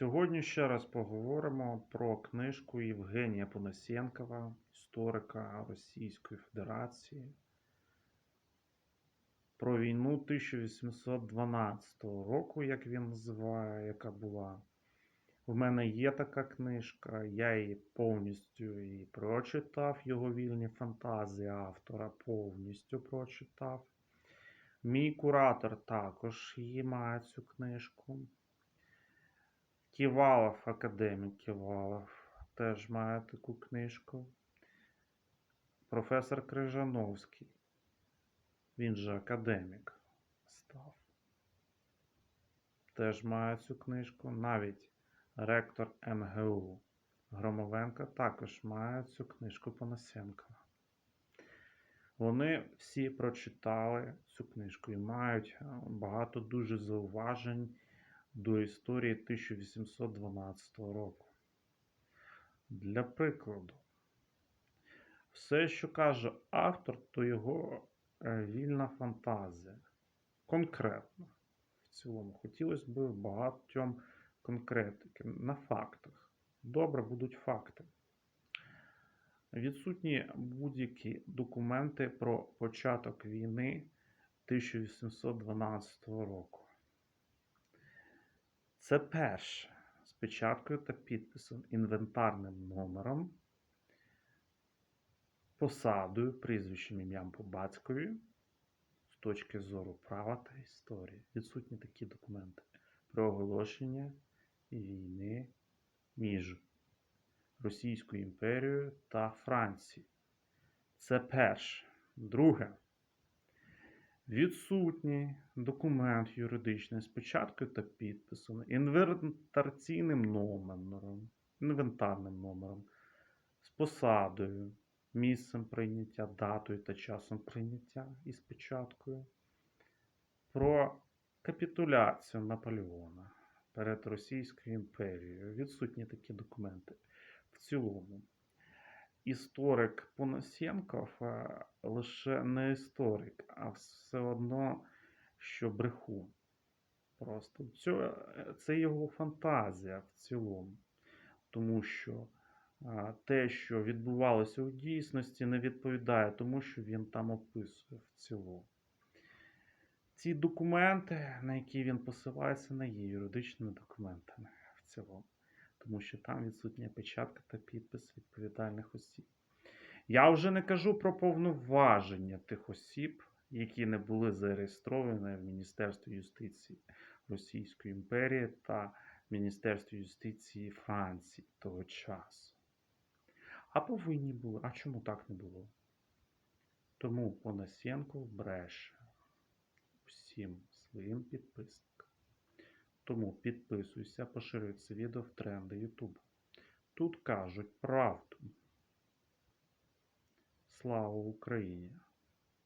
Сьогодні ще раз поговоримо про книжку Євгенія Понасєнкова, історика Російської Федерації, про війну 1812 року, як він називає, яка була. В мене є така книжка, я її повністю і прочитав, його вільні фантазії автора повністю прочитав. Мій куратор також її має цю книжку. Ківалов, академік Ківалов, теж має таку книжку. Професор Крижановський, він же академік став. Теж має цю книжку. Навіть ректор МГУ Громовенко також має цю книжку Понасенкова. Вони всі прочитали цю книжку і мають е, багато дуже зауважень до історії 1812 року. Для прикладу, все, що каже автор, то його е, вільна фантазія. Конкретно. В цілому, хотілося б багатьом конкретики на фактах. Добре будуть факти. Відсутні будь-які документи про початок війни 1812 року. Це перше. З печаткою та підписом, інвентарним номером, посадою, прізвищем ім'ям по батькові з точки зору права та історії. Відсутні такі документи про оголошення війни між Російською імперією та Францією. Це перше. Друге. Відсутній документ юридичний з початкою та підписом, інвентарційним номером, інвентарним номером, з посадою, місцем прийняття, датою та часом прийняття із печаткою, про капітуляцію Наполеона перед Російською імперією. Відсутні такі документи. В цілому, історик Понасєнков е, лише не історик, а все одно, що брехун. Просто це, це його фантазія в цілому. Тому що а, те, що відбувалося у дійсності, не відповідає тому, що він там описує в цілому. Ці документи, на які він посилається, не є юридичними документами що там відсутня печатка та підпис відповідальних осіб. Я вже не кажу про повноваження тих осіб, які не були зареєстровані в Міністерстві юстиції Російської імперії та Міністерстві юстиції Франції того часу. А повинні були. А чому так не було? Тому Понасєнко бреше всім своїм підписникам. Тому підписуйся, поширюй це відео в тренди YouTube. Тут кажуть правду. Слава Україні!